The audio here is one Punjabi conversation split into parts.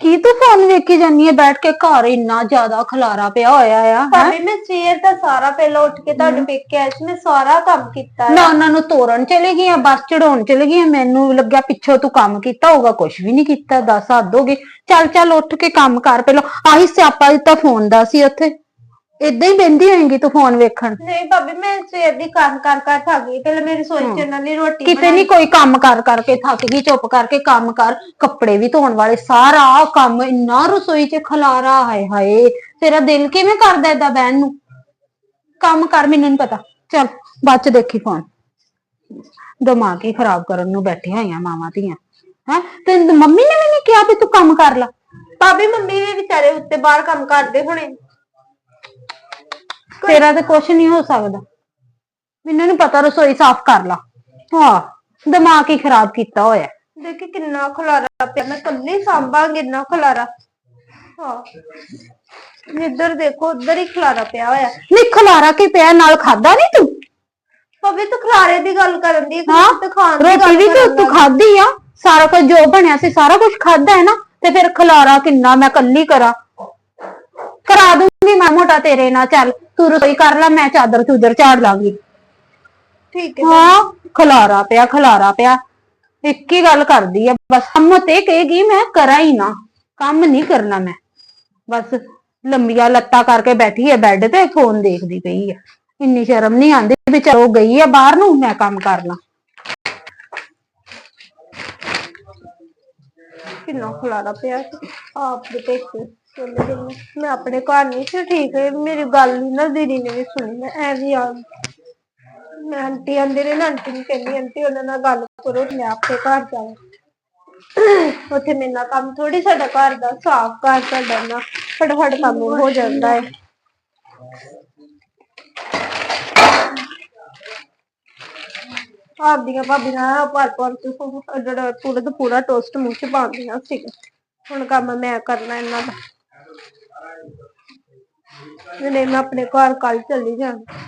ਕੀ ਤੂੰ ਫੋਨ ਵੇਖੀ ਜਾਨੀ ਹੈ ਬੈਠ ਕੇ ਘਰ ਇੰਨਾ ਜ਼ਿਆਦਾ ਖਲਾਰਾ ਪਿਆ ਹੋਇਆ ਆ ਹੈਂ? ਮੈਂ ਸਵੇਰ ਦਾ ਸਾਰਾ ਪਹਿਲਾਂ ਉੱਠ ਕੇ ਤੁਹਾਡੇ ਪੇਕੇ ਆਈ ਸੀ ਮੈਂ ਸਾਰਾ ਕੰਮ ਕੀਤਾ ਨਾ ਉਹਨਾਂ ਨੂੰ ਤੋਰਨ ਚਲੇ ਗਈਆਂ ਬੱਸ ਚੜਾਉਣ ਚਲੇ ਗਈਆਂ ਮੈਨੂੰ ਲੱਗਿਆ ਪਿੱਛੋਂ ਤੂੰ ਕੰਮ ਕੀਤਾ ਹੋਊਗਾ ਕੁਝ ਵੀ ਨਹੀਂ ਕੀਤਾ ਦੱਸ ਹੱਦ ਹੋ ਗਈ। ਚੱਲ ਚੱਲ ਉੱਠ ਕੇ ਕੰਮ ਕਰ ਪਹਿਲਾਂ। ਆਹੀ ਸਿਆਪਾ ਦਿੱਤਾ ਫੋਨ ਦਾ ਸੀ ਉੱਥੇ। ਇਦਾਂ ਹੀ ਬੈੰਦੀ ਹੋਏਗੀ ਤੂੰ ਫੋਨ ਵੇਖਣ। ਨਹੀਂ ਭਾਬੀ ਮੈਂ ਸਵੇਰ ਦੀ ਕੰਮ ਕਰ ਕਰ ਥੱਕ ਗਈ ਪਹਿਲਾਂ ਮੇਰੀ ਰਸੋਈ ਚ ਇਹਨਾਂ ਲਈ ਰੋਟੀ ਕਿਤੇ ਨਹੀਂ ਕੋਈ ਕੰਮ ਕਰ ਕਰਕੇ ਥੱਕ ਗਈ ਚੁੱਪ ਕਰਕੇ ਕੰਮ ਕਰ ਕੱਪੜੇ ਵੀ ਧੋਣ ਵਾਲੇ ਸਾਰਾ ਕੰਮ ਇੰਨਾ ਰਸੋਈ 'ਚ ਖਲਾਰਾ ਹਾਏ ਹਾਏ ਤੇਰਾ ਦਿਲ ਕਿਵੇਂ ਕਰਦਾ ਏਦਾਂ ਬਹਿਣ ਨੂੰ? ਕੰਮ ਕਰ ਮੈਨੂੰ ਨਹੀਂ ਪਤਾ। ਚੱਲ ਬਾਅਦ 'ਚ ਦੇਖੀ ਫੋਨ ਦਿਮਾਗ ਹੀ ਖਰਾਬ ਕਰਨ ਨੂੰ ਬੈਠੇ ਹੋਈਆਂ ਮਾਵਾਂ ਧੀਆਂ। ਹੈ? ਤੇ ਮੰਮੀ ਨੇ ਵੀ ਨਹੀਂ ਕਿਹਾ ਵੀ ਤੂੰ ਕੰਮ ਕਰ ਲੈ। ਭਾਬੀ ਮੰਮੀ ਵੀ ਵਿਚਾਰੇ ਉੱਤੇ ਬਾਹਰ ਕੰਮ ਕਰਦੇ ਹੋਣੇ। ਤੇਰਾ ਤੇ ਕੁਝ ਨਹੀਂ ਹੋ ਸਕਦਾ। ਮੈਨੂੰ ਨਹੀਂ ਪਤਾ ਰਸੋਈ ਸਾਫ਼ ਕਰ ਲਾ। ਹਾਂ ਦਿਮਾਗ ਹੀ ਖਰਾਬ ਕੀਤਾ ਹੋਇਆ। ਦੇਖੀ ਕਿੰਨਾ ਖਲਾਰਾ ਪਿਆ। ਮੈਂ ਕੱਲੀ ਸਾਂਭਾਂਗੀ ਇੰਨਾ ਖਲਾਰਾ। ਹਾਂ। ਇੱਧਰ ਦੇਖੋ ਉੱਧਰ ਹੀ ਖਲਾਰਾ ਪਿਆ ਹੋਇਆ। ਨਹੀਂ ਖਲਾਰਾ ਕੀ ਪਿਆ? ਨਾਲ ਖਾਦਾ ਨਹੀਂ ਤੂੰ? ਭਾਬੀ ਤੂੰ ਖਲਾਰੇ ਦੀ ਗੱਲ ਕਰਨ ਦੀ ਹਾਂ ਤੇ ਖਾਣ ਦੀ ਰੋਟੀ ਗੱਲ ਵੀ ਤੂੰ ਤੂੰ। ਖਾਧੀ ਆ। ਸਾਰਾ ਕੁਝ ਜੋ ਬਣਿਆ ਸੀ ਸਾਰਾ ਕੁਝ ਖਾਦਾ ਹੈ ਨਾ। ਤੇ ਫਿਰ ਖਲਾਰਾ ਕਿੰਨਾ ਮੈਂ ਕੱਲੀ ਕਰਾਂ। ਕਰਾ ਦੂੰਗੀ ਮੈਂ ਮੋਟਾ ਤੇਰੇ ਨਾਲ ਚੱਲ ਤੂੰ ਰਸੋਈ ਕਰ ਲੈ ਮੈਂ ਚਾਦਰ ਚੂਦਰ ਝਾੜ ਲਾਂਗੀ। ਠੀਕ ਹੈ। ਹਾਂ ਖਲਾਰਾ ਪਿਆ ਖਲਾਰਾ ਪਿਆ। ਇੱਕ ਹੀ ਗੱਲ ਕਰਦੀ ਆ ਬਸ ਕੰਮ ਤੇ ਕਹੇਗੀ ਮੈਂ ਕਰਾਂ ਹੀ ਨਾ ਕੰਮ ਨਹੀਂ ਕਰਨਾ ਮੈਂ। ਬਸ ਲੰਮੀਆਂ ਲੱਤਾਂ ਕਰਕੇ ਬੈਠੀ ਹੈ ਬੈੱਡ ਤੇ ਫੋਨ ਦੇਖਦੀ ਪਈ ਆ। ਇੰਨੀ ਸ਼ਰਮ ਨਹੀਂ ਆਂਦੀ ਵੀ ਚਲੋ ਗਈ ਆ ਬਾਹਰ ਨੂੰ ਮੈਂ ਕੰਮ ਕਰ ਲਾਂ ਕਿੰਨਾ ਖਲਾਰਾ ਪਿਆ। ਆਪ ਦੇ ਪੇਕੇ ਚਲੇ ਗਏ ਮੈਂ ਆਪਣੇ ਘਰ ਨਹੀਂ ਸੀ ਠੀਕ ਹੈ ਮੇਰੀ ਗੱਲ ਨੀ ਨਾ ਦੀਦੀ ਨੇ ਵੀ ਸੁਣੀ, ਮੈਂ ਐਵੇਂ ਆ। ਮੈਂ ਆਂਟੀ ਆਂਦੇ ਨੇ ਆਂਟੀ ਨੂੰ ਕਹਿੰਦੀ, ਆਂਟੀ ਉਹਨਾਂ ਨਾਲ ਗੱਲ ਕਰੋ, ਮੈਂ ਆਪੇ ਘਰ ਜਾਵਾਂ। ਉੱਥੇ ਮੇਰੇ ਨਾਲ ਕੰਮ ਥੋੜੀ ਸਾਡਾ ਘਰ ਦਾ, ਸਾਫ਼ ਘਰ ਸਾਡਾ ਨਾ, ਫਟਾਫਟ ਕੰਮ ਹੋ ਜਾਂਦਾ ਹੈ ਆਪਦੀਆਂ ਭਾਬੀਆਂ ਪਰ ਭਰ ਚ ਜਿਹੜਾ ਪੂਰਾ ਦਾ ਪੂਰਾ ਟੋਸਟ ਮੂੰਹ ਚ ਪਾਉਂਦੀਆਂ ਸੀ ਹੁਣ ਕੰਮ ਮੈਂ ਕਰਨਾ ਇਹਨਾਂ ਦਾ। ਨਹੀਂ, ਮੈਂ ਆਪਣੇ ਘਰ ਕੱਲ ਚੱਲੀ ਜਾਣਾ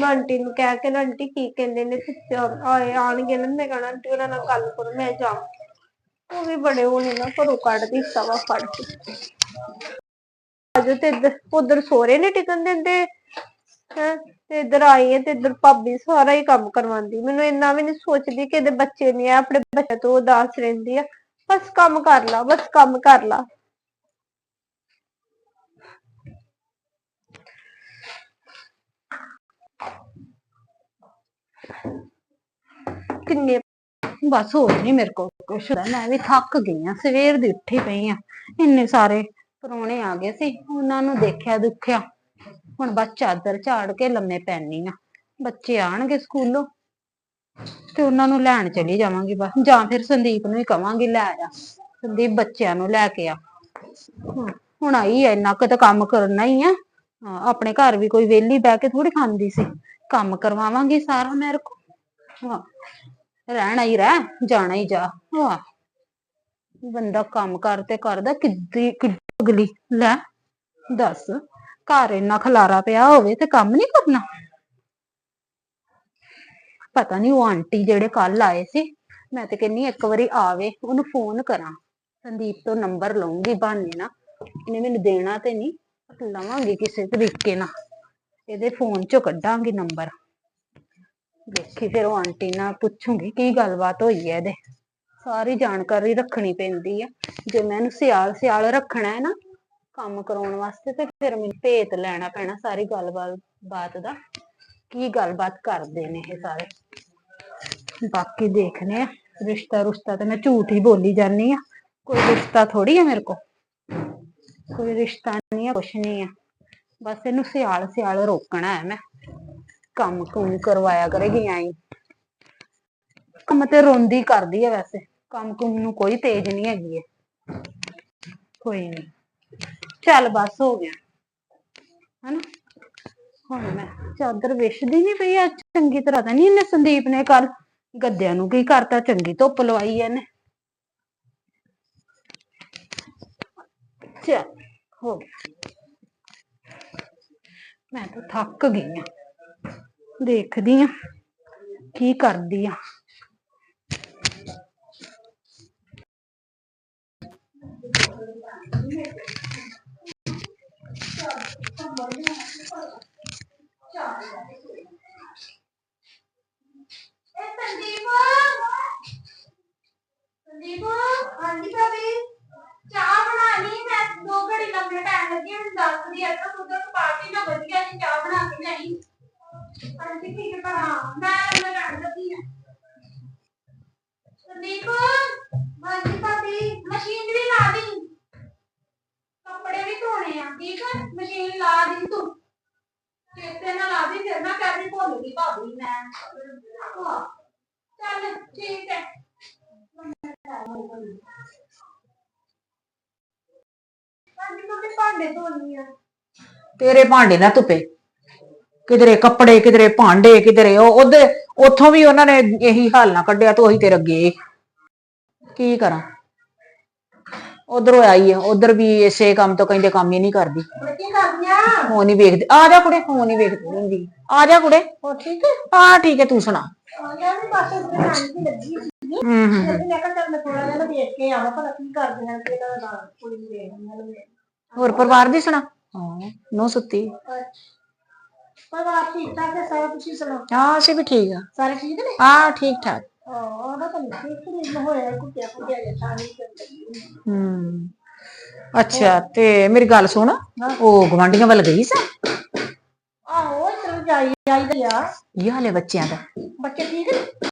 ਮੈਂ ਆਂਟੀ ਨੂੰ ਕਹਿ ਕੇ ਨਾ, ਆਂਟੀ ਕੀ ਕਹਿੰਦੇ ਨੇ, ਪਿੱਛੇ ਆਏ ਆਣਗੇ ਨਾ, ਮੈਂ ਕਹਣਾ, ਆਂਟੀ ਉਹਨਾਂ ਨਾਲ ਗੱਲ ਕਰੋ, ਮੈਂ ਜਾਵਾਂ। ਉਹ ਵੀ ਬੜੇ ਹੋਣੇ ਨਾ, ਘਰੋਂ ਕੱਢ ਦਿੱਤਾ ਵਾ, ਫੜ ਕੇ। ਅਜੇ ਤੇ ਇੱਧਰ, ਉਧਰ ਸੋਹਰੇ ਨੇ ਟਿਕਣ ਦਿੰਦੇ? ਹੈਂ? ਤੇ ਇੱਧਰ ਆਈ ਹੈ ਤੇ ਇੱਧਰ ਭਾਬੀ ਸਾਰਾ ਹੀ ਕੰਮ ਕਰਵਾਉਂਦੀ। ਮੈਨੂੰ ਇੰਨਾ ਵੀ ਨਹੀਂ ਸੋਚਦੀ ਕਿ ਇਹਦੇ ਬੱਚੇ ਨਹੀਂ ਆ, ਆਪਣੇ ਬੱਚੇ ਤੋਂ ਉਦਾਸ ਰਹਿੰਦੀ ਆ। ਬਸ ਕੰਮ ਕਰ ਲਾ, ਬਸ ਕੰਮ ਕਰ ਲਾ। ਕਿੰਨੇ ਬਸ ਹੋਰ ਨਹੀਂ ਮੇਰੇ ਕੋਲ ਕੁਛ ਹੁੰਦਾ ਮੈਂ ਵੀ ਥੱਕ ਗਈ ਆ, ਸਵੇਰ ਦੀ ਉੱਠੀ ਪਈ ਆ। ਇੰਨੇ ਸਾਰੇ ਪਰੋਣੇ ਆ ਗਏ ਸੀ, ਉਹਨਾਂ ਨੂੰ ਦੇਖਿਆ ਦੁੱਖਿਆ। ਹੁਣ ਬਸ ਚਾਦਰ ਝਾੜ ਕੇ ਲੰਮੇ ਪੈਣੀ ਆ। ਬੱਚੇ ਆਣਗੇ ਸਕੂਲੋਂ ਤੇ ਉਹਨਾਂ ਨੂੰ ਲੈਣ ਚਲੀ ਜਾਵਾਂਗੀ ਬਸ। ਜਾਂ ਫਿਰ ਸੰਦੀਪ ਨੂੰ ਹੀ ਕਵਾਂਗੀ, ਲੈ ਆ। ਸੰਦੀਪ ਬੱਚਿਆਂ ਨੂੰ ਲੈ ਕੇ ਆ। ਹੁਣ ਆਈ ਐ ਇੰਨਾ ਕੁ ਤਾਂ ਕੰਮ ਕਰਨਾ ਹੀ ਆ। ਆਪਣੇ ਘਰ ਵੀ ਕੋਈ ਵਿਹਲੀ ਬਹਿ ਕੇ ਥੋੜੀ ਖਾਂਦੀ ਸੀ। ਕੰਮ ਕਰਵਾਵਾਂਗੀ ਸਾਰਾ ਮੇਰੇ ਕੋ। ਹਾਂ, ਰਹਿਣਾ ਹੀ ਰਹਿ, ਜਾਣਾ ਹੀ ਜਾ। ਵਾਹ ਬੰਦਾ ਕੰਮ ਕਰਤੇ ਕਰਦਾ ਕਿੱਦੀ ਅਗਲੀ। ਲੈ, ਦੱਸ, ਘਰ ਇੰਨਾ ਖਲਾਰਾ ਪਿਆ ਹੋਵੇ ਤੇ ਕੰਮ ਨਹੀਂ ਕਰਨਾ? ਪਤਾ ਨਹੀਂ ਉਹ ਆਂਟੀ ਜਿਹੜੇ ਕੱਲ ਆਏ ਸੀ, ਮੈਂ ਤੇ ਕਹਿੰਨੀ ਇੱਕ ਵਾਰੀ ਆਵੇ, ਉਹਨੂੰ ਫੋਨ ਕਰਾਂ। ਸੰਦੀਪ ਤੋਂ ਨੰਬਰ ਲਵਾਂਗੀ ਬਹਾਨੇ ਨਾ ਇਹਨੇ ਮੈਨੂੰ ਦੇਣਾ ਤੇ ਨਹੀਂ ਲਵਾਂਗੀ ਕਿਸੇ ਤਰੀਕੇ ਨਾਲ। ਇਹਦੇ ਫੋਨ ਚੋਂ ਕੱਢਾਂਗੀ ਨੰਬਰ ਦੇਖੀ ਫਿਰ ਉਹ ਆਂਟੀ ਨਾਲ ਪੁੱਛੂਗੀ ਕੀ ਗੱਲਬਾਤ ਹੋਈ ਹੈ ਇਹਦੇ। ਸਾਰੀ ਜਾਣਕਾਰੀ ਰੱਖਣੀ ਪੈਂਦੀ ਆ। ਜੇ ਮੈਂ ਇਹਨੂੰ ਸਿਆਲ ਸਿਆਲ ਰੱਖਣਾ ਹੈ ਨਾ, ਕੰਮ ਕਰਾਉਣ ਵਾਸਤੇ ਤੇ ਫਿਰ ਮੈਨੂੰ ਭੇਤ ਲੈਣਾ ਪੈਣਾ ਸਾਰੀ ਗੱਲਬਾਤ ਬਾਤ ਦਾ, ਕੀ ਗੱਲਬਾਤ ਕਰਦੇ ਨੇ ਇਹ ਸਾਰੇ। ਬਾਕੀ ਦੇਖਨੇ ਆ, ਰਿਸ਼ਤਾ ਰੁਸ਼ਤਾ ਤੇ ਮੈਂ ਝੂਠ ਹੀ ਬੋਲੀ ਜਾਨੀ ਆ। ਕੋਈ ਰਿਸ਼ਤਾ ਥੋੜੀ ਆ ਮੇਰੇ ਕੋ ਕੋਈ ਰਿਸ਼ਤਾ ਨਹੀਂ ਆ, ਕੁਛ ਨਹੀਂ ਆ। ਬਸ ਇਹਨੂੰ ਸਿਆਲ ਸਿਆਲ ਰੋਕਣਾ ਹੈ ਮੈਂ। ਕੰਮ ਕੁਮ ਕਰਵਾਇਆ ਕਰੇਗੀ ਆਈ ਕੰਮ ਤੇ ਰੋਂਦੀ ਕਰਦੀ ਹੈ ਵੈਸੇ। ਕੰਮ ਕੁਮ ਨੂੰ ਕੋਈ ਤੇਜ਼ ਨਹੀਂ ਹੈਗੀ ਹੈ ਕੋਈ ਨਹੀਂ। ਚੱਲ ਬਸ ਹੋ ਗਿਆ। ਹਨਾ? ਹੁਣ ਮੈਂ ਚਾਦਰ ਵਿਛਦੀ ਨਹੀਂ ਪਈ ਅੱਜ। ਚੰਗੀ ਤਰ੍ਹਾਂ ਤਾਂ ਨਹੀਂ ਇਹਨੇ ਸੰਦੀਪ ਨੇ ਕੱਲ ਗੱਦਿਆਂ ਨੂੰ ਕੀ ਕਰਤਾ, ਚੰਗੀ ਧੁੱਪ ਲਵਾਈ ਇਹਨੇ। ਚੱਲ, ਹੋ ਗਿਆ। मैं तो थक गई हूँ देख दी हूँ की कर दी हूँ ਕਹਿ ਭਾਬੀ ਮੈਂ ਹਾਂ। ਚੱਲ ਠੀਕ ਹੈ ਹਾਂਜੀ ਮੈਂ ਭਾਂਡੇ ਧੋਣੀ ਆ ਤੇਰੇ ਭਾਂਡੇ ਨਾ ਧੁੱਪੇ ਕਿਧਰੇ ਕੱਪੜੇ, ਕਿਧਰੇ ਭਾਂਡੇ, ਕਿਧਰੇ ਉਹ ਉਹਦੇ ਉੱਥੋਂ ਵੀ ਉਹਨਾਂ ਨੇ ਇਹੀ ਹਾਲ ਨਾ ਕੱਢਿਆ ਤੂੰ ਉਹੀ ਤੇ ਅੱਗੇ ਕੀ ਕਰਾਂ ਉਧਰੋਂ ਆਈ ਹੈ ਉਧਰ ਵੀ ਇਸੇ ਕੰਮ ਤੋਂ ਕਹਿੰਦੇ ਕੰਮ ਹੀ ਨਹੀਂ ਕਰਦੀ। ਹੁਣ ਕੀ ਕਰਦੀਆਂ ਫੋਨ ਹੀ ਵੇਖਦੇ। ਆ ਜਾ ਕੁੜੇ ਫੋਨ ਹੀ ਵੇਖਦੀ ਹੁੰਦੀ। ਆ ਜਾ ਕੁੜੇ। ਹੋ ਠੀਕ ਹੈ? ਹਾਂ ਠੀਕ ਹੈ ਤੂੰ ਸੁਣਾ। ਯਾਰ ਵੀ ਬਸ ਉੱਤੇ ਨਾਨੀ ਦੀ ਲੱਗੀ ਸੀ ਹੂੰ ਹੂੰ। ਫਿਰ ਮੈਂ ਕਿਹਾ ਚੱਲ ਮੈਂ ਥੋੜਾ ਜਿਹਾ ਨਾ ਦੇਖ ਕੇ ਆਵਾਂ ਭਲਾ ਕੀ ਕਰਦੀਆਂ ਕਿ ਇਹਦਾ ਨਾਲ ਕੁੜੀ ਨੂੰ ਦੇਖ ਲੈਂਦੇ ਹੋਰ ਪਰਿਵਾਰ ਦੀ ਸੁਣਾ? ਹਾਂ ਨੋ ਸੁੱਤੀ। ਪਰ ਆਪ ਠੀਕ ਠਾਕ ਹੈ ਸਾਰਾ ਤੁਸੀਂ ਸੁਣਾਓ ਹਾਂ ਅਸੀਂ ਵੀ ਠੀਕ ਆ। ਸਾਰੇ ਠੀਕ ਨੇ? ਹਾਂ ਠੀਕ ਠਾਕ। ਹਾਂ ਹੋਇਆ ਕੁੱਤਿਆ ਕੁੱਤਿਆ ਜਿਹਾ ਹੂੰ। ਅੱਛਾ ਤੇ ਮੇਰੀ ਗੱਲ ਸੁਣ। ਉਹ ਗਵਾਂਢੀਆਂ ਵੱਲ ਗਈ ਸਾ? ਆਹੋ ਚਲੋ ਜਾਈ ਜਾਈਦਾ ਯਾਰ ਇਹ ਹਾਲੇ ਬੱਚਿਆਂ ਦਾ। ਬੱਚੇ ਠੀਕ ਨੇ?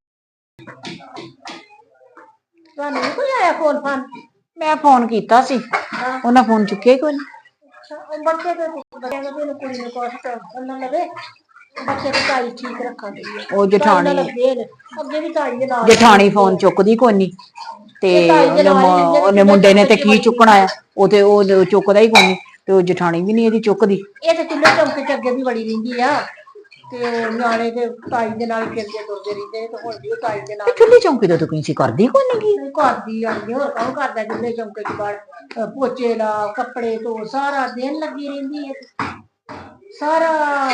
ਤੁਹਾਨੂੰ ਨੀ ਕੋਈ ਆਇਆ ਫੋਨ ਫਾਨ? ਮੈਂ ਫੋਨ ਕੀਤਾ ਸੀ। ਹਾਂ। ਉਹਨਾਂ ਫੋਨ ਚੁੱਕਿਆ ਹੀ ਕੋਈ ਨਹੀਂ ਅੱਛਾ, ਉਹ ਬੱਚੇ ਤੇ ਬੱਚੇ ਦੇ ਵੀ ਕੁੜੀ ਨੂੰ ਕੋਸਟ ਉਹਨਾਂ ਲਵੇ। ਬੱਚੇ ਦੀ ਤਾਈ ਠੀਕ ਰੱਖਾਂਗੇ ਉਹ ਜਠਾਣੀ। ਲੱਗੇ ਨੇ। ਅੱਗੇ ਵੀ ਤਾਈ ਦੇ ਨਾਲ ਜਠਾਣੀ ਫੋਨ ਚੁੱਕਦੀ ਕੋਈ ਨਹੀਂ ਤੇ ਉਹਨੇ ਮ- ਮੁੰਡੇ ਨੇ ਤੇ ਕੀ ਚੁੱਕਣਾ ਆ ਉਹ ਤੇ ਉਹ ਚੁੱਕਦਾ ਹੀ ਕੋਈ ਨਹੀਂ ਤੇ ਉਹ ਜਠਾਣੀ ਵੀ ਨਹੀਂ ਇਹਦੀ ਚੁੱਕਦੀ। ਇਹ ਤੇ ਚੁੱਲ੍ਹੇ ਚੌਂਕੇ ਚ ਅੱਗੇ ਵੀ ਬੜੀ ਰਹਿੰਦੀ ਆ ਤੇ ਉਹ ਨਿਆਣੇ ਤੇ ਤਾਈ ਦੇ ਨਾਲ ਹੀ ਫਿਰਦੇ ਤੁਰਦੇ ਰਹਿੰਦੇ ਨੇ ਤੇ ਹੁਣ ਵੀ ਉਹ ਤਾਈ ਦੇ ਨਾਲ ਚੁੱਲੀ ਚੌਂਕੀ ਤੋਂ ਤੂੰ ਸੀ ਕਰਦੀ ਕੋਈ ਨਹੀਂ ਨਹੀਂ ਕਰਦੀ ਆਂਦੀ ਹੋਰ ਕੌਣ ਕਰਦਾ ਚੁੱਲ੍ਹੇ ਚੌਂਕੇ ਚ ਬਾਹਰ ਅਹ ਪੋਚੇ ਲਾ ਕੱਪੜੇ ਧੋ ਸਾਰਾ ਦਿਨ ਲੱਗੀ ਰਹਿੰਦੀ ਹੈ ਸਾਰਾ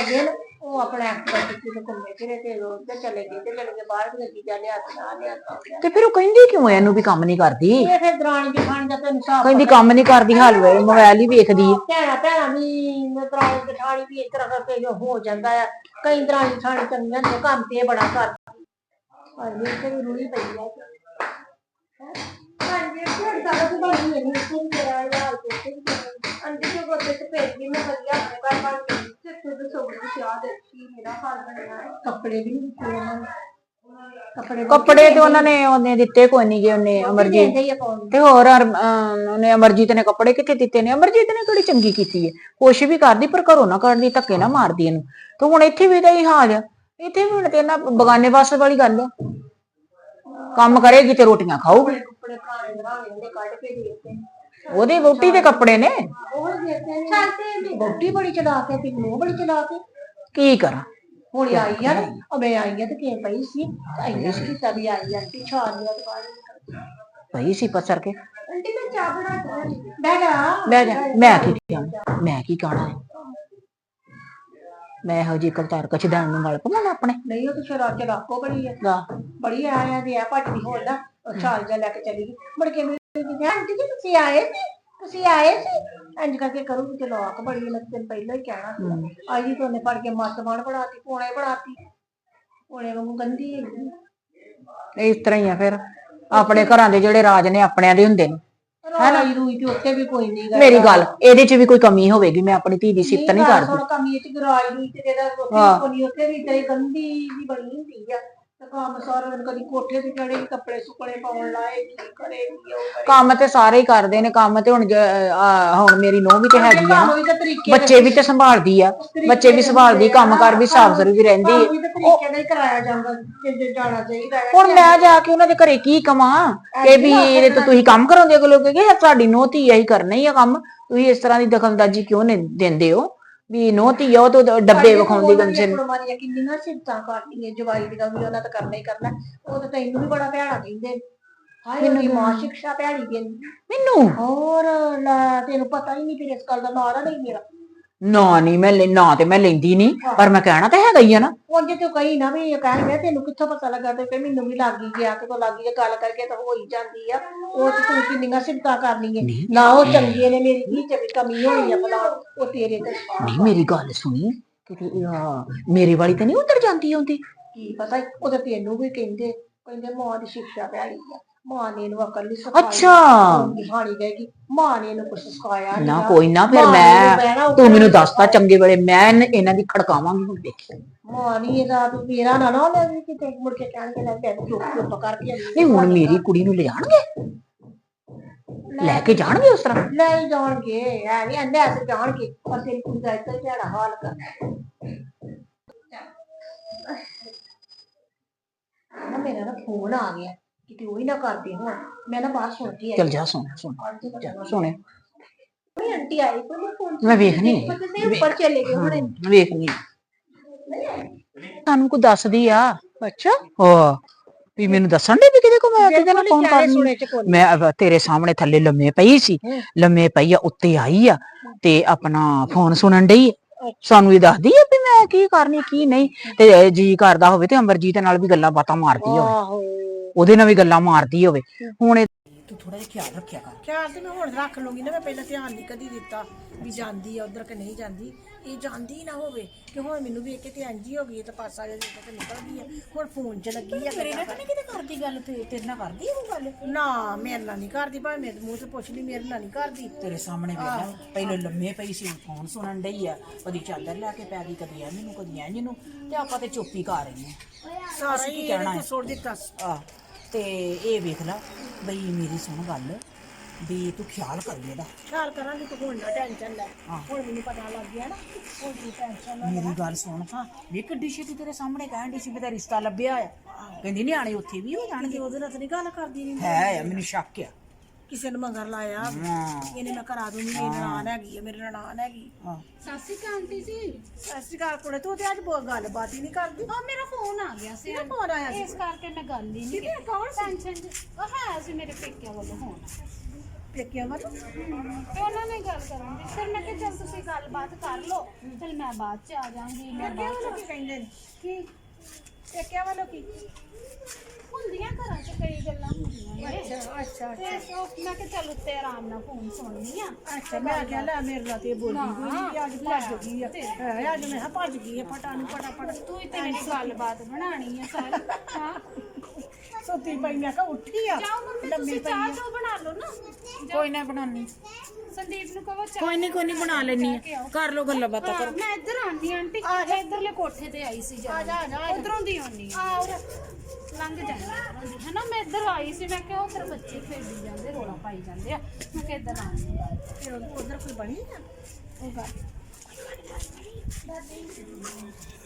ਦਿਨ ਉਹ ਆਪਣਾ ਐਕਟੀਵਿਟੀ ਤੇ ਘੁੰਮੇ ਫਿਰੇ ਤੇ ਰੋਜ਼ ਤੇ ਚਲੇ ਗਏ ਤੇ ਚਲੇ ਗਏ ਬਾਹਰ ਦੀਆਂ ਚੀਜ਼ਾਂ ਲਿਆ ਕੇ ਨਾ ਲਿਆ ਤੇ ਫਿਰ ਉਹ ਕਹਿੰਦੀ ਕਿਉਂ ਐ ਇਹਨੂੰ ਵੀ ਕੰਮ ਨਹੀਂ ਕਰਦੀ? ਇਹ ਫਿਰ ਦਰਾਣੀ ਜਠਾਣੀ ਦਾ ਤੈਨੂੰ ਹਿਸਾਬ ਕਹਿੰਦੀ ਕੰਮ ਨਹੀਂ ਕਰਦੀ ਹਲਵੇ ਮੋਬਾਈਲ ਹੀ ਵੇਖਦੀ ਹੈ ਭੈਣਾ ਭੈਣਾ ਵੀ ਦਰਾਣੀ ਜਠਾਣੀ ਵੀ ਇਸ ਤਰ੍ਹਾਂ ਕਰਕੇ ਜੋ ਹੋ ਜਾਂਦਾ ਹੈ ਕਈ ਦਰਾਣੀ ਜਠਾਣੀ ਚੰਗੀਆਂ ਨੇ ਕੰਮ ਤੇ ਬੜਾ ਕਰਦੀ। ਹਾਂਜੀ ਤੇ ਵੀ ਰੂੜੀ ਪਈ ਹੈ ਹਾਂਜੀ ਫਿਰ ਸਾਰਾ ਕੁਝ ਬਣੀ ਹੈ ਨਹੀਂ ਸੀ ਮੇਰਾ ਯਾਰ ਤੇ ਅੰਡੇ ਦੇ ਗੋਤੇ ਤੇ ਭੇਜ ਦੀ ਮੈਂ ਵਧੀਆ ਆਪਣੇ ਘਰ ਬਣ ਗਈ। ਤੇ ਦੀ ਚਾਹ ਦੇਖੀ ਮੇਰਾ ਹਾਲ ਬਣਿਆ ਹੈ ਕੱਪੜੇ ਵੀ ਨਹੀਂ ਦਿੱਤੇ ਉਹਨਾਂ ਨੇ। ਕੱਪੜੇ ਕੱਪੜੇ ਤੇ ਉਹਨਾਂ ਨੇ ਉਹਨੇ ਦਿੱਤੇ ਕੋਈ ਨਹੀਂ ਜੇ ਉਹਨੇ ਅਮਰਜੀਤ। ਦਿੰਦੇ ਹੀ ਆ ਪਾਉਣ ਨੂੰ। ਤੇ ਹੋਰ ਅਰ- ਅਮ ਉਹਨੇ ਅਮਰਜੀਤ ਨੇ ਕੱਪੜੇ ਕਿੱਥੇ ਦਿੱਤੇ ਨੇ? ਅਮਰਜੀਤ ਨੇ ਕਿਹੜੀ ਚੰਗੀ ਕੀਤੀ ਹੈ? ਕੋਸ਼ਿਸ਼ ਵੀ ਕਰਦੀ ਪਰ ਘਰੋਂ ਨਾ ਕੱਢਦੀ ਧੱਕੇ ਨਾ ਮਾਰਦੀ ਇਹਨੂੰ। ਤੇ ਹੁਣ ਇੱਥੇ ਵੀ ਇਹਦਾ ਹੀ ਹਾਲ ਆ। ਇੱਥੇ ਵੀ ਹੁਣ ਤੇ ਇਹਨਾਂ ਬਗਾਨੇ ਵਾਸਤੇ ਵਾਲੀ ਗੱਲ ਆ। ਕੰਮ ਕਰੇਗੀ ਤੇ ਰੋਟੀਆਂ ਖਾਊਗੀ। ਕੱਪੜੇ ਕੱਢ ਕੇ ਦੇ ਦਿੱਤੇ। ਉਹਦੀ ਵੋਟੀ ਦੇ ਕੱਪੜੇ ਨੇ। ਉਹ ਦੇਖਦੇ ਨੇ। ਚੱਲ ਤੇ ਇਹਦੀ ਬੋਟੀ ਬੜੀ ਚਲਾ ਕੇ ਤੇ ਬੜੀ ਚਲਾ ਕੇ। ਕੀ ਕਰਾਂ? ਹੁਣ ਆਈ ਆ ਮੈਂ ਆਈ ਆ ਤੇ ਕੇ ਪਈ ਸੀ? ਆਈ ਸੀ। ਤਾਂ ਵੀ ਆਈ ਆ ਛਾੜ ਲਿਆ ਤੇ ਬਾਹਰ ਭਈ ਸੀ ਪਸਰ ਕੇ। ਆਂਟੀ ਮੈਂ ਚਾਹ ਬਣਾ ਕੇ ਬਹਿ ਜਾ ਮੈਂ ਮੈਂ ਕੀ ਕਹਾਂ ਮੈਂ ਕੀ ਕਹਣਾ ਮੈਂ ਇਹੋ ਜੀ ਕਰਤਾਰ ਕਛ ਦੇਣ ਨੂੰ ਗੱਲ ਪਵਾਂ ਆਪਣੇ ਨਹੀਂ ਉਹ ਤੇ ਸ਼ਰਾ ਕੇ ਰੱਖੋ ਬੜੀ ਆ। ਦਾ ਬੜੀ ਆਇਆ ਤੇ ਆ ਭੱਜਦੀ ਹੋਣ ਦਾ ਛਾਲ ਜਾ ਲੈ ਕੇ ਚਲੀ ਗਈ। ਮੁੜ ਕੇ ਮੈਨੂੰ ਕਹਿੰਦੀ ਆਂਟੀ ਜੀ ਤੁਸੀਂ ਆਏ ਸੀ? ਤੁਸੀਂ ਆਏ ਸੀ? ਇੰਜ ਕਰਕੇ ਕਰੂਗੀ ਤੇ ਲੋਕ ਬੜੀ ਲੱਗ ਤੇ ਪਹਿਲਾਂ ਹੀ ਕਹਿਣਾ ਸੀ। ਆਈ ਤੋਂ ਨੇ ਫੜ ਕੇ ਮੱਤ ਬਣ ਬਣਾਤੀ ਪੋਣੇ ਬਣਾਤੀ। ਪੋਣੇ ਵਾਂਗੂ ਗੰਦੀ ਹੈਗੀ ਇਸ ਤਰ੍ਹਾਂ ਹੀ ਆ ਫਿਰ। ਆਪਣੇ ਘਰਾਂ ਦੇ ਜਿਹੜੇ ਰਾਜ ਨੇ ਆਪਣਿਆਂ ਦੇ ਹੁੰਦੇ ਨੇ। ਰਾਈ ਰੂਈ ਤੇ ਉੱਥੇ ਵੀ ਕੋਈ ਨਹੀਂ ਮੇਰੀ ਗੱਲ ਇਹਦੇ 'ਚ ਵੀ ਕੋਈ ਕਮੀ ਹੋਵੇਗੀ ਮੈਂ ਆਪਣੀ ਧੀ ਦੀ ਸਿਫਤ ਨਹੀਂ ਕਰਦੀ। ਕਮੀ ਚ ਗਰਾਜ ਰੂਈ ਤੇ ਜਿਹੜਾ ਹਾਂ। ਵੀ ਕੋਈ ਉੱਥੇ ਵੀ ਤੇ ਗੰਦੀ ਜੀ ਬਣੀ ਹੁੰਦੀ ਆ। ਤੇ ਕੰਮ ਸਾਰਾ ਦਿਨ ਕਦੀ ਕੋਠੇ ਤੇ ਚੜੇ ਕੱਪੜੇ ਸੁੱਕਣੇ ਪਾਉਣ ਲਾਏ ਕੀ ਕਰੇਗੀ ਉਹ ਕਰੇ। ਕੰਮ ਤੇ ਸਾਰੇ ਹੀ ਕਰਦੇ ਨੇ ਕੰਮ ਤੇ ਹੁਣ ਜ- ਆ, ਹੁਣ ਮੇਰੀ ਨੂੰਹ ਵੀ ਤੇ ਹੈਗੀ ਆ ਨਾ। ਕੰਮ ਵੀ ਤਾਂ ਤਰੀਕੇ ਬੱਚੇ ਵੀ ਤੇ ਸੰਭਾਲਦੀ ਆ। ਬੱਚੇ ਵੀ ਸੰਭਾਲਦੀ ਕੰਮ ਕਰ ਵੀ ਸਾਫ਼ ਸੁਥਰੀ ਵੀ ਰਹਿੰਦੀ ਕੰਮ ਹੈ ਵੀ ਤਾਂ ਤਰੀਕੇ ਨਾਲ ਹੀ ਕਰਾਇਆ ਜਾਂਦਾ ਜਿੱਦੇ ਜਾਣਾ ਚਾਹੀਦਾ ਹੈ ਹੁਣ ਮੈਂ ਜਾ ਕੇ ਉਹਨਾਂ ਦੇ ਘਰੇ ਕੀ ਕਵਾਂ? ਕਿ ਵੀ ਇਹਦੇ ਤੋਂ ਤੁਸੀਂ ਕੰਮ ਕਰਾਉਂਦੇ ਅਗਲੇ ਲੋਕ ਕਿ ਸਾਡੀ ਨੂੰਹ ਧੀ ਆ ਹੀ ਕਰਨਾ ਹੀ ਆ ਕੰਮ। ਤੁਸੀਂ ਇਸ ਤਰ੍ਹਾਂ ਦੀ ਦਖਲਅੰਦਾਜ਼ੀ ਕਿਉਂ ਨੇ ਦਿੰਦੇ ਹੋ? ਵੀ ਨੂੰਹ ਧੀ ਆ ਉਹ ਤਾਂ ਡੱਬੇ ਵਿਖਾਉਂਦੀ ਗੰਜੇ ਨੂੰ। ਮਾਰੀਆਂ ਕਿੰਨੀਆਂ ਸਿੱਧਾਂ ਕਰਦੀਆਂ ਜਵਾਈ ਦੀਆਂ ਵੀ ਉਹਨਾਂ ਤਾਂ ਕਰਨਾ ਹੀ ਕਰਨਾ ਉਹ ਤਾਂ ਤੈਨੂੰ ਵੀ ਬੜਾ ਭੈੜਾ ਕਹਿੰਦੇ। ਨੇ। ਹਾਏ ਉਹਦੀ ਮਾਂ ਸਿੱਖਿਆ ਭੈੜੀ ਦਿੰਦੀ ਮੈਨੂੰ? ਹੋਰ ਲੈ ਤੈਨੂੰ ਪਤਾ ਹੀ ਨਹੀਂ ਫਿਰ ਇਸ ਗੱਲ ਦਾ ਨਾਰਾ ਨਹੀਂ ਮੇਰਾ। ਨਾ ਨਹੀਂ ਮੈਂ ਲੈ- ਨਾ ਤੇ ਮੈਂ ਲੈਂਦੀ ਨਹੀਂ ਪਰ ਮੈਂ ਕਹਿਣਾ ਤਾਂ ਹੈਗਾ ਹੀ ਆ ਨਾ। ਉਂਝ ਤੂੰ ਕਹੀ ਨਾ ਵੀ ਇਹ ਕਹਿਣਗੇ ਤੈਨੂੰ ਕਿੱਥੋਂ ਪਤਾ ਲੱਗਾ ਤੇ ਕਿ ਮੈਨੂੰ ਵੀ ਲੱਗ ਹੀ ਗਿਆ ਕਿਤੋਂ ਲੱਗ ਗਈ ਗੱਲ ਕਰਕੇ ਤਾਂ ਹੋ ਹੀ ਜਾਂਦੀ ਆ। ਉਹ ਤੇ ਤੂੰ ਕਿੰਨੀਆਂ ਸਿਫਤਾਂ ਕਰਨੀ ਹੈ ਨਾ ਉਹ ਚੰਗੇ ਨੇ ਮੇਰੀ ਕੀ ਚੰਗੀ ਕਮੀ ਹੋਈ ਆ ਭਲਾ ਉਹ ਤੇਰੇ ਤੇ ਨਹੀਂ ਮੇਰੀ ਗੱਲ ਸੁਣੀ। ਕਿਤੇ ਆ, ਮੇਰੇ ਵਾਲੀ ਤੇ ਨਹੀਂ ਉਤਰ ਜਾਂਦੀ ਆਉਂਦੀ। ਕੀ ਪਤਾ ਉਹ ਤੇ ਤੈਨੂੰ ਵੀ ਕਹਿੰਦੇ ਕਹਿੰਦੇ ਮਾਂ ਦੀ ਸਿੱਖਿਆ ਪੈਣੀ ਆ। ਮਾਂ ਨੇ ਇਹਨੂੰ ਅਕਲ ਨਹੀਂ ਸਿਖਾਈ। ਅੱਛਾ। ਦਿਖਾਣੀ ਗਏਗੀ ਮਾਂ ਨੇ ਇਹਨੂੰ ਕੁਝ ਸਿਖਾਇਆ ਨੀ ਨਾ ਗਾ। ਕੋਈ ਨਾ ਫਿਰ ਮਾਂ ਨੇ ਇਹਨੂੰ ਬਹਿਣਾ ਮੈਂ ਉੱਠਣਾ ਤੂੰ ਮੈਨੂੰ ਦੱਸਤਾ ਚੰਗੇ ਵੇਲੇ ਮੈਂ ਇਹਨ- ਇਹਨਾਂ ਦੀ ਖੜਕਾਵਾਂਗੀ ਹੁਣ ਦੇਖੀ। ਮਾਂ ਨਹੀਂ ਇਹਦਾ ਤੂੰ ਮੇਰਾ ਨਾ ਨਾ ਲੈ ਵੀ ਕਿਤੇ ਮੁੜ ਕੇ ਕਹਿਣਗੇ ਲੈ ਤੈਨੂੰ ਚੁੱਪ ਚੁੱਪ ਕਰਕੇ ਆਈ ਨਹੀਂ ਹੁਣ ਮੇਰੀ ਕੁੜੀ ਨੂੰ ਲੈ ਜਾਣਗੇ ਲੈ ਕੇ ਜਾਣਗੇ ਉਸ ਤਰ੍ਹਾਂ? ਲੈ ਹੀ ਜਾਣਗੇ ਐ ਨਹੀਂ ਅੰਨੇ ਐਸੇ ਜਾਣਗੇ ਪਰ ਤੇਰੀ ਕੁੜੀ ਦਾ ਇੱਥੇ ਝਾੜਾ ਹਾਲ ਕਰ। ਨਾ ਮੇਰਾ ਨਾ ਫੋਨ ਆ ਗਿਆ। ਕਿਤੇ ਉਹ ਹੀ ਨਾ ਕਰਦੇ ਹੁਣ। ਮੈਂ ਨਾ ਬਾਹਰ ਸੁਣਦੀ ਆਈ ਚਲ ਜਾ ਸੁਣ ਸੁਣ। ਜਾ ਸੁਣੇ। ਕੋਈ ਆਂਟੀ ਆਈ ਕੋਈ ਫੋਨ ਮੈਂ ਵੇਖਣੀ ਹੈ। ਤੁਸੀਂ ਉੱਪਰ ਚਲੇ ਗਏ ਹੁਣ। ਹਾਂ, ਵੇਖਨੀ ਤੁਹਾਨੂੰ ਕੋ ਦੱਸਦੀ ਆ। ਅੱਛਾ। ਹਾਂ ਵੀ ਮੈਨੂੰ ਦੱਸਣ ਦੇ ਵੀ ਕਿਹਦੇ ਕੋ ਮੈਂ ਕਿਹਦੇ ਨਾਲ ਫੋਨ ਕਰਨੀ ਸੁਣੇ ਚ ਕੋਈ ਮੈਂ ਤੇਰੇ ਸਾਹਮਣੇ ਥੱਲੇ ਲੰਮੇ ਪਈ ਸੀ। ਲੰਮੇ ਪਈ ਆ ਉੱਤੇ ਆਈ ਆ। ਤੇ ਆਪਣਾ ਫੋਨ ਸੁਣਨ ਡਈ ਆ। ਸਾਨੂੰ ਇਹ ਦੱਸਦੀ ਆ ਵੀ ਮੈਂ ਕੀ ਕਰਨੀ ਕੀ ਨਹੀਂ। ਤੇ ਜੀ ਕਰਦਾ ਹੋਵੇ ਤੇ ਅਮਰਜੀਤ ਨਾਲ ਵੀ ਗੱਲਾਂ ਬਾਤਾਂ ਮਾਰਦੀ ਹੋਵੇ ਆਹੋ। ਉਹਦੇ ਨਾਲ ਵੀ ਗੱਲਾਂ ਮਾਰਦੀ ਹੋਵੇ। ਹੁਣ ਇਹ- ਥੋੜਾ ਜਿਹਾ ਖਿਆਲ ਰੱਖਿਆ ਕਰ। ਖਿਆਲ ਤੇ ਮੈਂ ਹੁਣ ਰੱਖ ਲੂੰਗੀ ਨਾ ਮੈਂ ਪਹਿਲਾਂ ਧਿਆਨ ਨਹੀਂ ਕਦੀ ਦਿੱਤਾ ਵੀ ਜਾਂਦੀ ਆ ਉਧਰ ਕਿ ਨਹੀਂ ਜਾਂਦੀ। ਇਹ ਜਾਂਦੀ ਨਾ ਹੋਵੇ ਕਿ ਹੁਣ ਮੈਨੂੰ ਵੇਖ ਕੇ ਤੇ ਇੰਜੀ ਹੋ ਗਈ ਤਾਂ ਪਾਸਾ ਜਿਹਾ ਜਿਹਾ ਤੇ ਨਿਕਲ ਗਈ ਹੁਣ ਫੋਨ 'ਚ ਲੱਗੀ ਆ। ਤੇਰੇ ਨਾਲ ਤਾਂ ਕਿਤੇ ਕਰਦੀ ਗੱਲ ਤੇ ਤੇਰੇ ਨਾਲ ਕਰਦੀ ਉਹ ਗੱਲ? ਨਾ ਮੇਰੇ ਨਾਲ ਨਹੀਂ ਕਰਦੀ ਭਾਵੇਂ ਮੇਰੇ ਮੂੰਹ ਤੇ ਪੁੱਛ ਲਈ ਮੇਰੇ ਨਾਲ ਨਹੀਂ ਕਰਦੀ। ਤੇਰੇ ਸਾਹਮਣੇ ਵੇਖਿਆ ਪਹਿਲੇ ਲੰਮੇ ਪਈ ਸੀ ਫੋਨ ਸੁਣਨ ਡਈ ਆ। ਕਦੀ ਚਾਦਰ ਲੈ ਕੇ ਪੈ ਗਈ ਕਦੀ ਐ ਮੈਨੂੰ ਕਦੀ ਐ ਨੂੰ ਤੇ ਆਪਾਂ ਤੇ ਚੁੱਪੀ ਕਰ ਰਹੀ ਆ ਸਾਰਾ ਹੀ ਕੀ ਕਹਿਣਾ ਸੁੱਟ ਦਿੱਤਾ। ਆ ਤੇ ਇਹ ਵੇਖ ਲੈ ਬਈ ਮੇਰੀ ਸੁਣ ਗੱਲ ਵੀ ਤੂੰ ਖਿਆਲ ਕਰੀ ਇਹਦਾ। ਖਿਆਲ ਕਰਾਂਗੀ ਤੂੰ ਹੁਣ ਨਾ ਟੈਨਸ਼ਨ ਲੈ। ਹੁਣ ਮੈਨੂੰ ਪਤਾ ਲੱਗ ਗਿਆ ਨਾ ਹੁਣ ਤੂੰ ਟੈਨਸ਼ਨ ਨਾ ਮੇਰੀ ਗੱਲ ਸੁਣ। ਹਾਂ। ਵੀ ਕਿੱਡੀ ਛੇਤੀ ਤੇਰੇ ਸਾਹਮਣੇ ਕਹਿਣ ਡਈ ਸੀ ਵੀ ਤੇਰਾ ਰਿਸ਼ਤਾ ਲੱਭਿਆ ਆ। ਕਹਿੰਦੀ ਨਿਆਣੇ ਉੱਥੇ ਵੀ ਹੋ ਜਾਣਗੇ। ਉਹਦੇ ਨਾਲ ਤਾਂ ਨਹੀਂ ਗੱਲ ਕਰਦੀ ਨਹੀਂ ਹੈ ਮੈਨੂੰ ਸ਼ੱਕ ਆ। ਕਿਸੇ ਨੂੰ ਮਗਰ ਲਾਇਆ। ਹਾਂ। ਇਹਨੇ ਮੈਂ ਕਰਾ ਦੂੰਗੀ ਮੇਰੀ ਨਨਾਣ ਹੈਗੀ ਆ ਮੇਰੀ ਨਨਾਣ ਹੈਗੀ। ਹਾਂ। ਸਤਿ ਸ਼੍ਰੀ ਅਕਾਲ ਆਂਟੀ ਜੀ। ਸਤਿ ਸ਼੍ਰੀ ਅਕਾਲ ਕੁੜੇ ਤੂੰ ਤੇ ਅੱਜ ਬਹੁਤ ਗੱਲਬਾਤ ਹੀ ਨਹੀਂ ਕਰਦੀ। ਆ ਮੇਰਾ ਫੋਨ ਆ ਗਿਆ ਸੀ। ਕਿਹਦਾ ਫੋਨ ਆਇਆ ਸੀ। ਇਸ ਕਰਕੇ ਮੈਂ ਗੱਲ ਹੀ ਨਹੀਂ ਕਿਹਦੇ ਕੌਣ ਸੀ? ਟੈਨਸ਼ਨ ਉਹ ਹੈ ਸੀ ਮੇਰੇ ਪੇਕਿਆਂ ਵੱਲੋਂ ਫੋਨ ਪੇਕਿਆਂ ਵੱਲ? ਤੇ ਉਹਨਾਂ ਨੇ ਗੱਲ ਕਰਾਂਗੇ। ਫਿਰ ਮੈਂ ਕਿਹਾ ਚੱਲ ਤੁਸੀਂ ਗੱਲਬਾਤ ਕਰ ਲਓ। ਚਲ ਮੈਂ ਬਾਅਦ ਚ ਆ ਜਾਵਾਂਗੀ ਮੈਂ ਪੇਕਿਆਂ ਬਾਅਦ ਵੱਲੋਂ ਕੀ ਕਹਿੰਦੇ ਨੇ? ਕੀ? ਪੇਕਿਆਂ ਵੱਲੋਂ ਕੀ? ਹੁੰਦੀਆਂ ਘਰਾਂ ਚ ਕਈ ਗੱਲਾਂ ਹੁੰਦੀਆਂ ਨੇ। ਅੱਛਾ ਅੱਛਾ ਤੇ ਉਹ ਮੈਂ ਕਿਹਾ ਚੱਲ ਉੱਤੇ ਆਰਾਮ ਨਾਲ ਫੋਨ ਸੁਣਨੀ ਆ। ਅੱਛਾ ਮੈਂ ਕਿਹਾ ਲੈ ਮੇਰੇ ਨਾਲ ਤੇ ਬੋਲੀ ਕੋਈ ਨਹੀਂ ਅੱਜ ਭੱਜ ਗਈ ਆ। ਹੈ ਅੱਜ ਮੈਂ ਕਿਹਾ ਭੱਜ ਗਈ ਆ ਫਟਾ ਨੂੰ ਫਟਾਫਟ ਤੂੰ ਹੀ ਤੇ ਮੇਰੀ ਗੱਲਬਾਤ ਬਣਾਣੀ ਆ ਸਾਰੀ ਹਾਂ। ਸੁੱਤੀ ਪਈ ਮੈਂ ਕਿਹਾ ਉੱਠੀ ਆ। ਜਾਓ ਮੰਮੀ ਤੁਸੀਂ ਚਾਹ ਚੋ ਬਣਾ ਲਓ ਨਾ। ਕੋਈ ਨਾ ਬਣਾਉਣੀ ਸੰਦੀਪ ਨੂੰ ਕਹੋ ਚਾਹ ਕੋਈ ਨਹੀਂ ਕੋਈ ਨਹੀਂ ਬਣਾ ਲੈਣੀ ਕਰ ਲੋ ਗੱਲਾਂ ਬਾਤਾਂ ਹਾਂ, ਮੈਂ ਇੱਧਰ ਆਂਦੀ ਆਂਟੀ। ਇੱਧਰਲੇ ਕੋਠੇ ਤੇ ਆਈ ਸੀ ਆ ਜਾ ਆ ਜਾ ਉਧਰੋਂ ਦੀ ਆਉਣੀ ਆ। ਲੰਘ ਜਾਂਦੀ ਆ ਉਧਰੋਂ ਮੈਂ ਇੱਧਰ ਆਈ ਸੀ, ਮੈਂ ਕਿਹਾ ਉਧਰ ਬੱਚੇ ਖੇਡੀ ਜਾਂਦੇ, ਰੋਲਾ ਪਾਈ ਜਾਂਦੇ ਆ। ਮੈਂ ਕਿਹਾ ਇੱਧਰ ਆਉਂਦੀ ਆ ਉਧਰ ਕੋਈ ਬਣੀ ਨਾ ਉਹ ਗੱਲ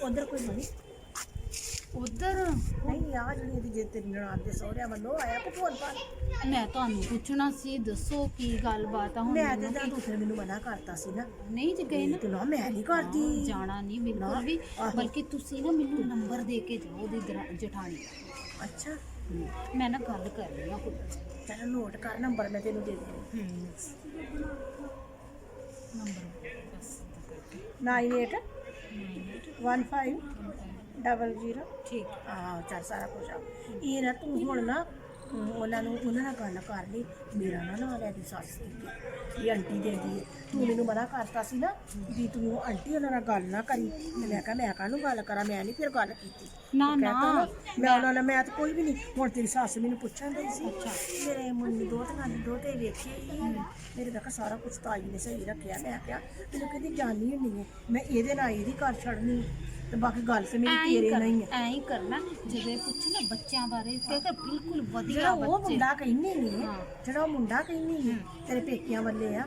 ਉਧਰ ਕੋਈ ਬਣੀ? ਉਧਰ? ਨਹੀਂ ਆ ਜਿਹੜੀ ਇਹਦੀ ਜੇ ਤੇਰੀ ਨਨਾਣ ਦੇ ਸਹੁਰਿਆਂ ਵੱਲੋਂ ਆਇਆ ਭਗਵਾਨ ਪਾਲ ਮੈਂ ਤੁਹਾਨੂੰ ਪੁੱਛਣਾ ਸੀ ਦੱਸੋ ਕੀ ਗੱਲਬਾਤ ਆ ਹੁਣ ਮੈਂ ਤੇ ਤਾਂ ਦੂਸਰੇ ਮੈਨੂੰ ਮਨਾ ਕਰਤਾ ਸੀ ਨਾ। ਨਹੀਂ ਜੇ ਗਏ ਨਾ। ਤੇ ਨਾ ਮੈਂ ਨਹੀਂ ਕਰਦੀ। ਜਾਣਾ ਨਹੀਂ ਬਿਲਕੁਲ ਵੀ ਬਲਕਿ ਤੁਸੀਂ ਨਾ ਮੈਨੂੰ ਨੰਬਰ ਦੇ ਕੇ ਜਾਓ ਉਹਦੀ ਦਰਾ- ਜਠਾਣੀ ਦਾ। ਅੱਛਾ। ਮੈਂ ਨਾ ਗੱਲ ਕਰਨੀ ਆ ਕੁਝ ਤੈਨੂੰ ਨੋਟ ਕਰ ਨੰਬਰ ਮੈਂ ਤੈਨੂੰ ਦੇ ਦਿੰਦੀ ਨੰਬਰ ਬਸ। 98 15 ਡਬਲ ਜ਼ੀਰੋ ਠੀਕ। ਹਾਂ ਚੱਲ ਸਾਰਾ ਕੁਝ ਆ। ਇਹ ਨਾ ਤੂੰ ਹੁਣ ਨਾ ਉਹਨਾਂ ਨੂੰ ਉਹਨਾਂ ਨਾਲ ਗੱਲ ਕਰ ਲਈ। ਮੇਰਾ ਨਾ ਨਾਂ ਲੈ ਦੀ ਸੱਸ ਦੀ। ਇਹ ਆਂਟੀ ਦੇ ਦੀ। ਤੂੰ ਮੈਨੂੰ ਮਨਾ ਕਰਤਾ ਸੀ ਨਾ ਵੀ ਤੂੰ ਆਂਟੀ ਉਹਨਾਂ ਨਾਲ ਗੱਲ ਨਾ ਕਰੀ। ਤੇ ਮੈਂ ਕਿਹਾ ਮੈਂ ਕਾਹਨੂੰ ਗੱਲ ਕਰਾਂ? ਮੈਂ ਨਹੀਂ ਫਿਰ ਗੱਲ ਕੀਤੀ। ਨਾ ਨਾ। ਮੈਂ ਉਹਨਾਂ ਨਾਲ ਮੈਂ ਤਾਂ ਕੋਈ ਵੀ ਨਹੀਂ ਹੁਣ ਤੇਰੀ ਸੱਸ ਮੈਨੂੰ ਪੁੱਛਣ ਡਈ ਸੀ। ਮੇਰੇ ਮੁੰਡੇ ਦੋ ਤੇ ਨਾਲ ਦੋ ਤੇ ਵੇਖੇ। ਮੇਰੇ ਤੱਕ ਸਾਰਾ ਕੁਝ ਤਾਈ ਨੇ ਸਹੀ ਰੱਖਿਆ। ਮੈਂ ਕਿਹਾ ਮੈਨੂੰ ਕਹਿੰਦੀ ਜਾਣੀ ਹੁੰਨੀ ਹੈ ਮੈਂ ਇਹਦੇ ਨਾਲ ਇਹਦੀ ਘਰ ਛੱਡਣੀ ਤੇ ਬਾਕੀ ਗੱਲ ਤੇ ਮੇਰੀ ਤੇਰੇ ਨਾਲ ਹੀ ਹੈ ਐਂ ਹੀ ਕਰਨਾ ਜਦੋਂ ਪੁੱਛੇ ਨਾ ਬੱਚਿਆਂ ਬਾਰੇ ਤੇ ਕਿ ਬਿਲਕੁਲ ਜਿਹੜਾ ਵਧੀਆ ਉਹ ਬੱਚੇ। ਮੁੰਡਾ ਕਹਿੰਦੀ ਨਹੀਂ ਹਾਂ। ਜਿਹੜਾ ਉਹ ਮੁੰਡਾ ਕਹਿੰਦੀ ਨਹੀਂ ਤੇਰੇ ਪੇਕਿਆਂ ਵੱਲੇ ਆ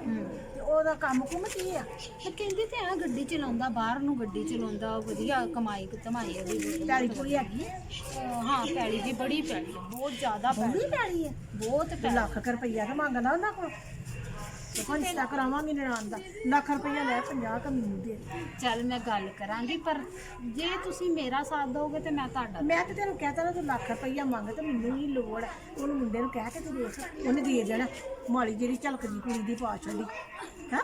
ਤੇ ਉਹਦਾ ਕੰਮ ਕੁਮ ਕੀ ਆ? ਤੇ ਕਹਿੰਦੀ ਤੇ ਆ ਗੱਡੀ ਚਲਾਉਂਦਾ ਬਾਹਰ ਨੂੰ ਗੱਡੀ ਚਲਾਉਂਦਾ ਵਧੀਆ ਕਮਾਈ ਕਮਾਈ ਉਹਦੀ। ਪਿਆਰੀ ਕੋਈ ਹੈਗੀ ਅਹ ਹਾਂ ਪੈਲੀ ਵੀ ਬੜੀ ਪੈਲੀ ਆ, ਬਹੁਤ ਜ਼ਿਆਦਾ ਪੈਲੀ ਬੜੀ ਪਿਆਰੀ ਹੈ ਬਹੁਤ ਤੇ ਪੈਲੀ। ਲੱਖ ਕੁ ਰੁਪਈਆ ਤਾਂ ਮੰਗਦਾ ਉਹਨਾਂ ਕੋਲ? ਰਿਸ਼ਤਾ ਕਰਾਵਾਂਗੇ ਦਾ। ਲੱਖ ਰੁਪਈਆ ਲੈ 50 ਕ ਮੈਨੂੰ ਦੇ। ਚੱਲ ਮੈਂ ਗੱਲ ਕਰਾਂਗੀ ਪਰ ਜੇ ਤੁਸੀਂ ਮੇਰਾ ਸਾਥ ਦੋਗੇ ਤੇ ਮੈਂ ਤੁਹਾਡਾ ਮੈਂ ਤੇ ਤੈਨੂੰ ਕਹਤਾ ਨਾ ਤੂੰ ਲੱਖ ਰੁਪਈਆ ਮੰਗ ਤੇ ਮੈਨੂੰ ਵੀ ਲੋੜ ਹੈ ਉਹਨੂੰ ਮੁੰਡੇ ਨੂੰ ਕਹਿ ਕੇ ਤੇ ਦੇਖ। ਉਹਨੇ ਦੇ ਜਾਣਾ ਮਾੜੀ ਜਿਹੜੀ ਝਲਕਦੀ ਕੁੜੀ ਦੀ ਪਾ ਛੱਡੀ ਹਾਂ?